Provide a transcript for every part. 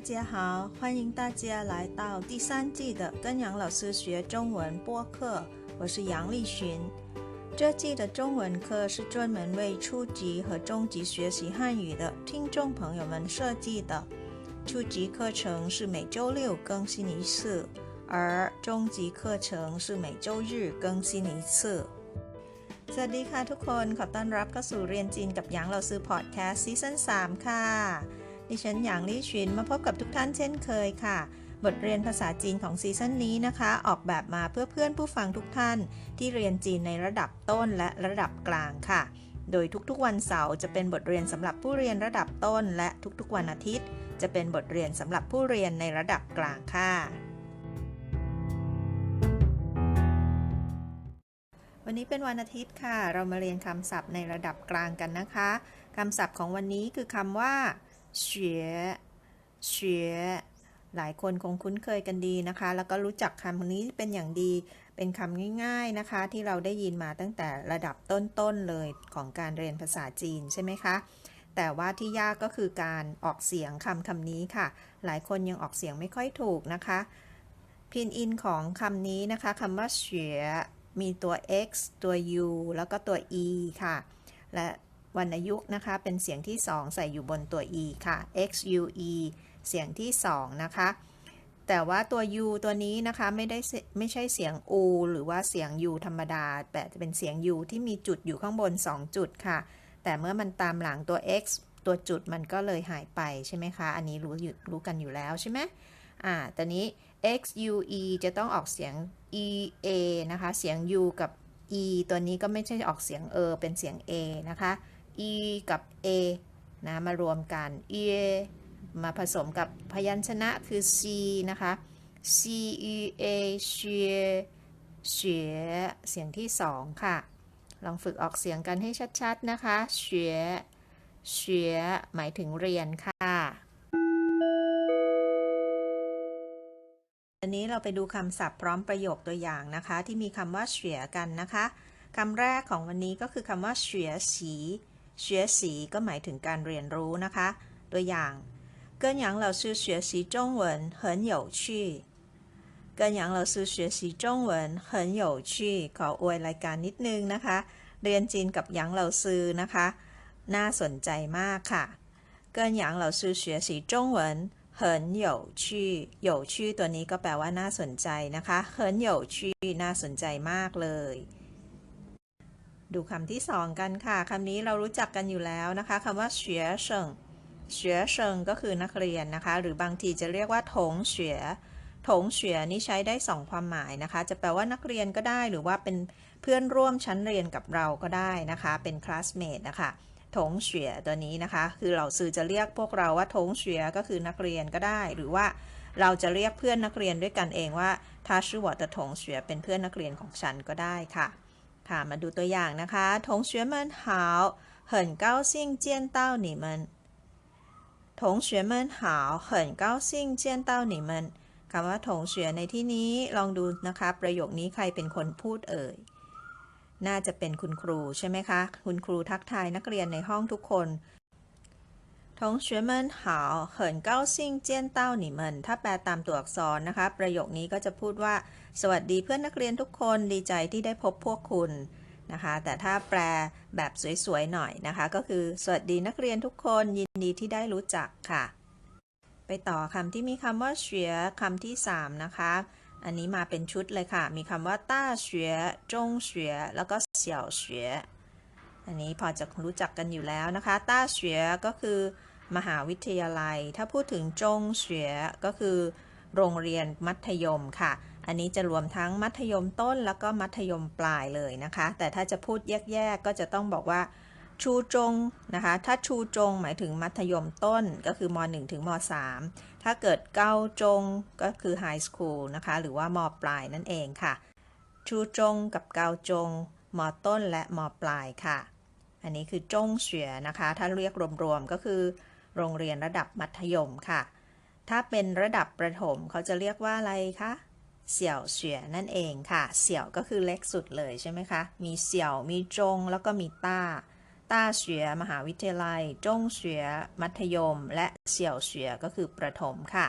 家好，欢迎大家来到第三季的跟杨老师学中文播客，我是杨丽群。这季的中文课是专门为初级和中级学习汉语的听众朋友们设计的。初级课程是每周六更新一次，而中级课程是每周日更新一次。สวัสดีค่ะทุกคนขอต้อนรับเข้าสู่เรียนจีนกับหยางเราซื้อพอดแคสต์ซีซั่น3ค่ะ ดิฉันหยางลี่ชินมาพบกับทุกท่านเช่นเคยค่ะ บทเรียนภาษาจีนของซีซั่นนี้นะคะ ออกแบบมาเพื่อเพื่อนผู้ฟังทุกท่าน ที่เรียนจีนในระดับต้นและระดับกลางค่ะ โดยทุกๆวันเสาร์จะเป็นบทเรียนสำหรับผู้เรียนระดับต้น และทุกๆวันอาทิตย์ จะเป็นบทเรียนสำหรับผู้เรียนในระดับกลางค่ะวันนี้เป็นวันอาทิตย์ค่ะ เรามาเรียนคำศัพท์ในระดับกลางกันนะคะ คำศัพท์ของวันนี้คือคำว่า เฉวยเฉวยหลายคนคงคุ้นเคยกันดีนะคะ แล้วก็รู้จักคำนี้เป็นอย่างดี เป็นคำง่าย ๆนะคะ ที่เราได้ยินมาตั้งแต่ระดับต้นๆเลยของการเรียนภาษาจีนใช่ไหมคะ แต่ว่าที่ยากก็คือการออกเสียงคำคำนี้ค่ะ หลายคนยังออกเสียงไม่ค่อยถูกนะคะ พินอินของคำนี้นะคะคำว่าเฉวยมีตัว x ตัว u แล้วก็ตัว e ค่ะ และ วรรณยุกต์นะคะ เป็นเสียงที่ 2 ใส่อยู่บนตัว e ค่ะ x u e เสียงที่ 2 นะคะ แต่ว่าตัว u ตัวนี้นะคะไม่ได้ไม่ใช่เสียง u หรือว่าเสียง u ธรรมดา แต่จะเป็นเสียง u ที่มีจุดอยู่ข้างบน 2 จุดค่ะ แต่เมื่อมันตามหลังตัว x ตัวจุดมันก็เลยหายไปใช่ไหมคะ อันนี้รู้รู้กันอยู่แล้วใช่ไหมอ่าตอนนี้ x u e จะต้องออกเสียง e a นะคะ เสียง u กับ e ตัวนี้ก็ไม่ใช่ออกเสียงเออเป็นเสียง a นะคะ e กับ a นะมารวมกัน e มาผสมกับพยัญชนะคือ c นะคะ c e a เฉียเฉียเสียงที่2ค่ะ ลองฝึกออกเสียงกันให้ชัดๆนะคะเฉียเฉียหมายถึงเรียนค่ะอันนี้เราไปดูคำศัพท์พร้อมประโยคตัวอย่างนะคะ ที่มีคำว่าเฉียกันนะคะคำแรกของวันนี้ก็คือคำว่าเฉียสี เฉวียสีก็หมายถึงการเรียนรู้นะคะ ตัวอย่าง跟杨老师学习中文很有趣跟杨老师学习中文很有趣ขออวยรายการนิดนึงนะคะ เรียนจีนกับหยางเหลาซือนะคะ น่าสนใจมากค่ะ跟杨老师学习中文很有趣有趣ตัวนี้ก็แปลว่าน่าสนใจนะคะ很有趣น่าสนใจมากเลย ดูคำที่สองกันค่ะ คำนี้เรารู้จักกันอยู่แล้วนะคะคำว่าเฉวยเฉิงเฉวยเฉิงก็คือนักเรียนนะคะ หรือบางทีจะเรียกว่าถงเฉวยถงเฉวยนี่ใช้ได้สองความหมายนะคะ จะแปลว่านักเรียนก็ได้ หรือว่าเป็นเพื่อนร่วมชั้นเรียนกับเราก็ได้นะคะ เป็นคลาสเมทนะคะถงเฉวยตัวนี้นะคะ คือเราสื่อจะเรียกพวกเราว่าถงเฉวยก็คือนักเรียนก็ได้ หรือว่าเราจะเรียกเพื่อนนักเรียนด้วยกันเองว่าถ้าชื่อว่าตถงเฉวยเป็นเพื่อนนักเรียนของฉันก็ได้ค่ะ ค่ะ มาดูตัวอย่างนะคะ同学们好很高兴见到你们同学们好很高兴见到你们คำว่าถงเฉวยในที่นี้ลองดูนะคะ ประโยคนี้ใครเป็นคนพูดเอ่ย น่าจะเป็นคุณครูใช่ไหมคะ คุณครูทักทายนักเรียนในห้องทุกคน 同学们好很高兴见到你们ถ้าแปลตามตัวอักษรนะคะ ประโยคนี้ก็จะพูดว่า สวัสดีเพื่อนนักเรียนทุกคนดีใจที่ได้พบพวกคุณนะคะ แต่ถ้าแปลแบบสวยๆหน่อยนะคะ ก็คือ สวัสดีนักเรียนทุกคนยินดีที่ได้รู้จักค่ะ ไปต่อคำที่มีคำว่าเสียคำที่ 3 นะคะ อันนี้มาเป็นชุดเลยค่ะ มีคำว่าต้าเสียจงเสียแล้วก็เสี่ยวเสียอันนี้พอจะรู้จักกันอยู่แล้วนะคะ ต้าเสียก็คือ มหาวิทยาลัย ถ้าพูดถึงจงเฉวยก็คือ โรงเรียนมัธยมค่ะ อันนี้จะรวมทั้งมัธยมต้นแล้วก็มัธยมปลายเลยนะคะ แต่ถ้าจะพูดแยกๆก็จะต้องบอกว่าชูจงนะคะ ถ้าชูจงหมายถึงมัธยมต้นก็คือม .1 ถึงม .3 ถ้าเกิดเกาจงก็คือไฮสคูลนะคะ หรือว่ามปลายนั่นเองค่ะ ชูจงกับเกาจงมต้นและมปลายค่ะ อันนี้คือจงเฉวียนะคะ ถ้าเรียกรวมๆก็คือ โรงเรียนระดับมัธยมค่ะ ถ้าเป็นระดับประถมเขาจะเรียกว่าอะไรคะ เสี่ยวเฉวียนั่นเองค่ะ เสี่ยวก็คือเล็กสุดเลยใช่ไหมคะ มีเสี่ยว มีจง แล้วก็มีต้า ต ต้าเฉวียมหาวิทยาลัย จงเฉวียมัธยม และเสี่ยวเฉวียก็คือประถมค่ะ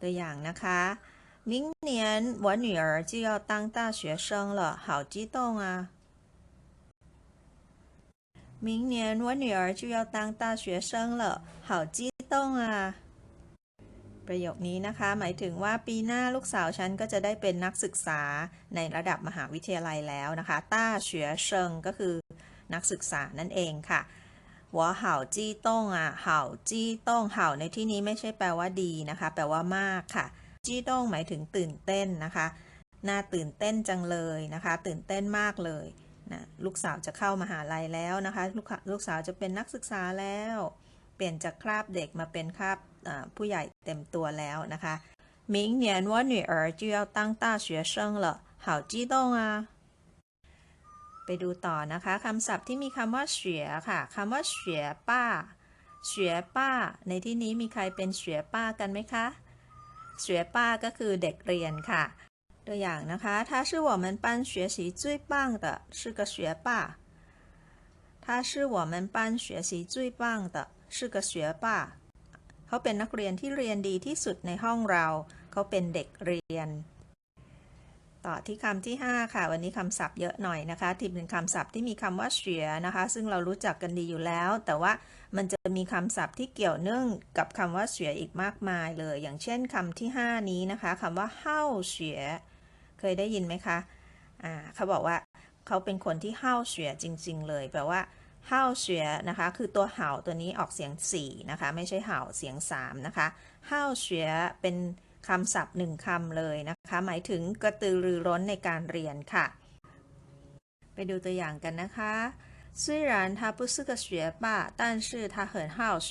ตัวอย่างนะคะ明年我女儿就要当大学生了，好激动啊！ 明年我女儿就要当大学生了，好激动啊！ประโยคนี้นะคะ หมายถึงว่าปีหน้าลูกสาวฉันก็จะได้เป็นนักศึกษาในระดับมหาวิทยาลัยแล้วนะคะ ต้าเฉวียเชิงก็คือนักศึกษานั่นเองค่ะหัวเห่าจี้ต้งอ่ะเห่าจี้ต้งเห่าในที่นี้ไม่ใช่แปลว่าดีนะคะ แปลว่ามากค่ะ จี้ต้งหมายถึงตื่นเต้นนะคะ น่าตื่นเต้นจังเลยนะคะ ตื่นเต้นมากเลย นะลูกสาวจะเข้ามาหาลัยแล้วนะคะ ลูกลูกสาวจะเป็นนักศึกษาแล้ว เปลี่ยนจากคราบเด็กมาเป็นคราบอ่าผู้ใหญ่เต็มตัวแล้วนะคะ明年我女儿就要当大学生了好激动啊ไปดูต่อนะคะคำศัพท์ที่มีคำว่าเฉวียค่ะคำว่าเฉวียป้าเฉวียป้า ในที่นี้มีใครเป็นเฉวียป้ากันไหมคะเฉวียป้าก็คือเด็กเรียนค่ะ ตัวอย่างนะคะ他是我们班学习最棒的是个学霸他是我们班学习最棒的是个学霸เขาเป็นนักเรียนที่เรียนดีที่สุดในห้องเรา เขาเป็นเด็กเรียน ต่อที่คำที่ 5 ค่ะ วันนี้คำศัพท์เยอะหน่อยนะคะ ที่เป็นคำศัพท์ที่มีคำว่าเฉียนะคะ ซึ่งเรารู้จักกันดีอยู่แล้ว แต่ว่ามันจะมีคำศัพท์ที่เกี่ยวเนื่องกับคำว่าเฉียอีกมากมายเลย อย่างเช่นคำที่ 5 นี้นะคะคำว่าเฮ้าเฉีย เคยได้ยินไหมคะอ่าเขาบอกว่าเขาเป็นคนที่เฮ้าเฉียจริง ๆ เลยแปลว่าเฮ้าเฉียนะคะ คือตัวเห่าตัวนี้ออกเสียง 4 นะคะ ไม่ใช่เห่าเสียง 3 นะคะเฮ้าเฉียเป็นคำศัพท์หนึ่งคำเลยนะคะ หมายถึงกระตือรือร้นในการเรียนค่ะ ไปดูตัวอย่างกันนะคะ虽然他不是个学霸但是他很好学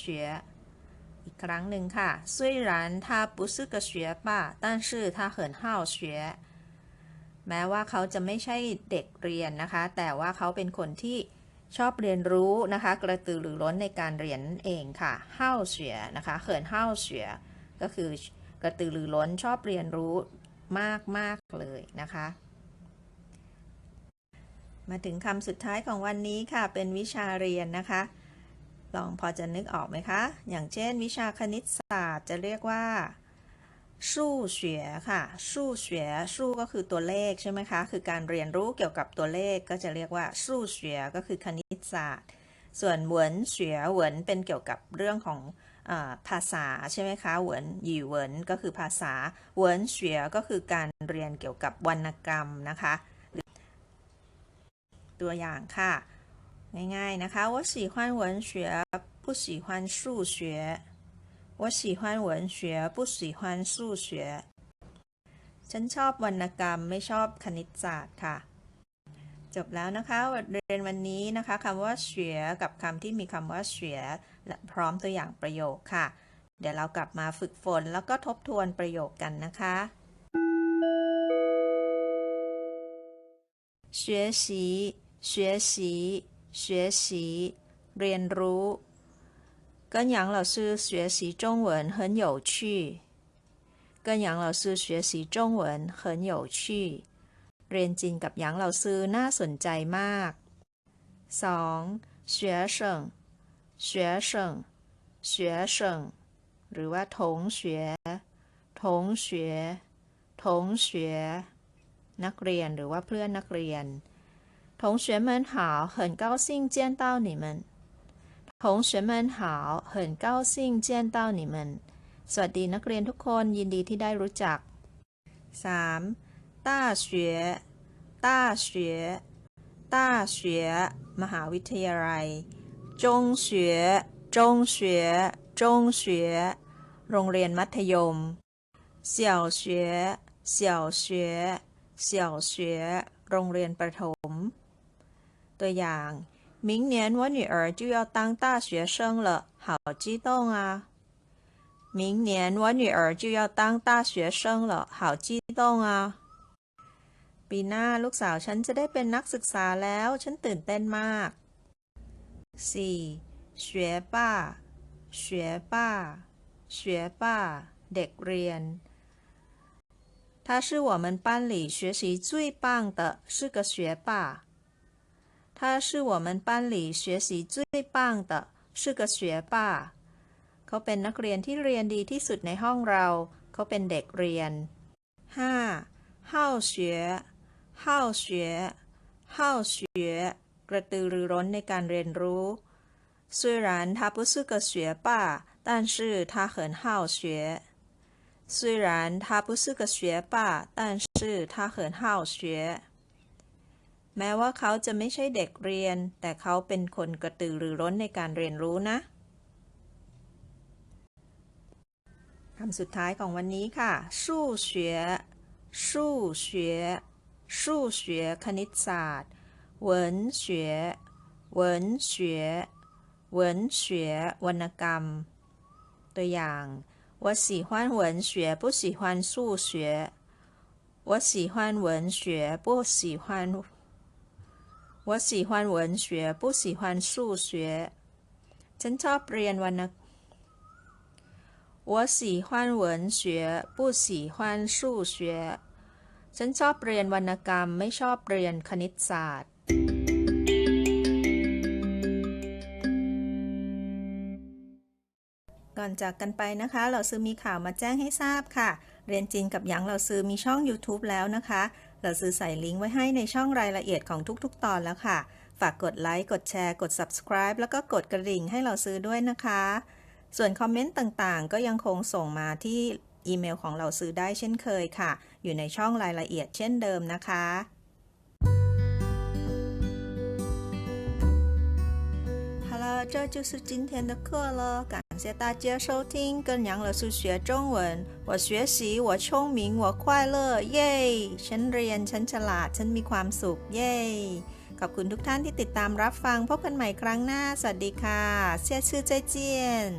อีกครั้งหนึ่งค่ะ虽然他不是个学霸但是他很好学 แม้ว่าเขาจะไม่ใช่เด็กเรียนนะคะ แต่ว่าเขาเป็นคนที่ชอบเรียนรู้นะคะ กระตือรือร้นในการเรียนเองค่ะเฮาเฉียนะคะเขินเฮาเฉียก็คือกระตือรือร้นชอบเรียนรู้มากมากเลยนะคะ มาถึงคำสุดท้ายของวันนี้ค่ะ เป็นวิชาเรียนนะคะ ลองพอจะนึกออกไหมคะ อย่างเช่น วิชาคณิตศาสตร์จะเรียกว่า สู้เฉวียค่ะสู้เฉวียสู้ก็คือตัวเลขใช่ไหมคะ คือการเรียนรู้เกี่ยวกับตัวเลขก็จะเรียกว่าสู้เฉวียก็คือคณิตศาสตร์ ส่วนเหวินเฉวียเหวินเป็นเกี่ยวกับเรื่องของอาภาษาใช่ไหมคะเหวินหยี่เหวินก็คือภาษาเหวินเฉวียก็คือการเรียนเกี่ยวกับวรรณกรรมนะคะ ตัวอย่างค่ะ ง่ายๆนะคะ我喜欢文学不喜欢数学 我喜欢文学不喜欢数学ฉันชอบวรรณกรรมไม่ชอบคณิตศาสตร์ค่ะ จบแล้วนะคะบทเรียนวันนี้นะคะคำว่าเฉวียกับคำที่มีคำว่าเฉวียและพร้อมตัวอย่างประโยคค่ะ เดี๋ยวเรากลับมาฝึกฝนแล้วก็ทบทวนประโยคกันนะคะ学习学习学习เรียนรู้ 跟杨老师学习中文很有趣跟杨老师学习中文很有趣เรียนจีนกับหยางเหล่าซื้อน่าสนใจมาก 2. 学生学生学生หรือว่าถงเฉวยถงเฉวยถงเฉวยนักเรียนหรือว่าเพื่อนนักเรียน同学们好很高兴见到你们 同学们好很高兴见到你们สวัสดีนักเรียนทุกคนยินดีที่ได้รู้จัก 3. ต้าเฉีมหาวิทยาลัยจงเฉียโรงเรียนมัธยม小学小学小学โรงเรียนประถม ตัวอย่าง 明年我女儿就要当大学生了好激动啊明年我女儿就要当大学生了好激动啊ปีหน้าลูกสาวฉันจะได้เป็นนักศึกษาแล้ว ฉันตื่นเต้นมาก 4. 学霸学霸学霸เด็กเรียน他是我们班里学习最棒的是个学霸 他是我们班里学习最棒的是个学霸เขาเป็นนักเรียนที่เรียนดีที่สุดในห้องเรา เขาเป็นเด็กเรียน 5. 好学好学好学กระตือรือร้นในการเรียนรู้虽然他不是个学霸但是他很好学虽然他不是个学霸但是他很好学 แม้ว่าเขาจะไม่ใช่เด็กเรียน แต่เขาเป็นคนกระตือรือร้นในการเรียนรู้นะคำสุดท้ายของวันนี้ค่ะ สู้เฉวคณิตศาสตร์文学文学文学วรรณกรรม ตัวอย่าง我喜欢文学不喜欢数学我喜欢文学不喜欢我喜欢文学不喜欢数学ฉันชอบเรียนวรรณ我喜欢文学不喜欢数学ฉันชอบเรียนวรรณกรรม ไม่ชอบเรียนคณิตศาสตร์ ก่อนจากกันไปนะคะ เราซื้อมีข่าวมาแจ้งให้ทราบค่ะ เรียนจีนกับหยางเราซื้อมีช่อง YouTube แล้วนะคะ เราซื้อใส่ลิงก์ไว้ให้ในช่องรายละเอียดของทุกๆ ตอนแล้วค่ะ ฝากกดไลค์ กดแชร์ กด subscribe แล้วก็กดกระดิ่งให้เราซื้อด้วยนะคะ ส่วนคอมเมนต์ต่างๆ ก็ยังคงส่งมาที่อีเมลของเราซื้อได้เช่นเคยค่ะ อยู่ในช่องรายละเอียดเช่นเดิมนะคะ 好了，这就是今天的课了，感 谢大家收听，跟杨老师学中文。我学习，我聪明，我快乐，เย้ฉันเรียน ฉันฉลาด ฉันมีความสุข เย้ ขอบคุณทุกท่านที่ติดตามรับฟัง พบกันใหม่ครั้งหน้า สวัสดีค่ะเสียชื่อใจเจียน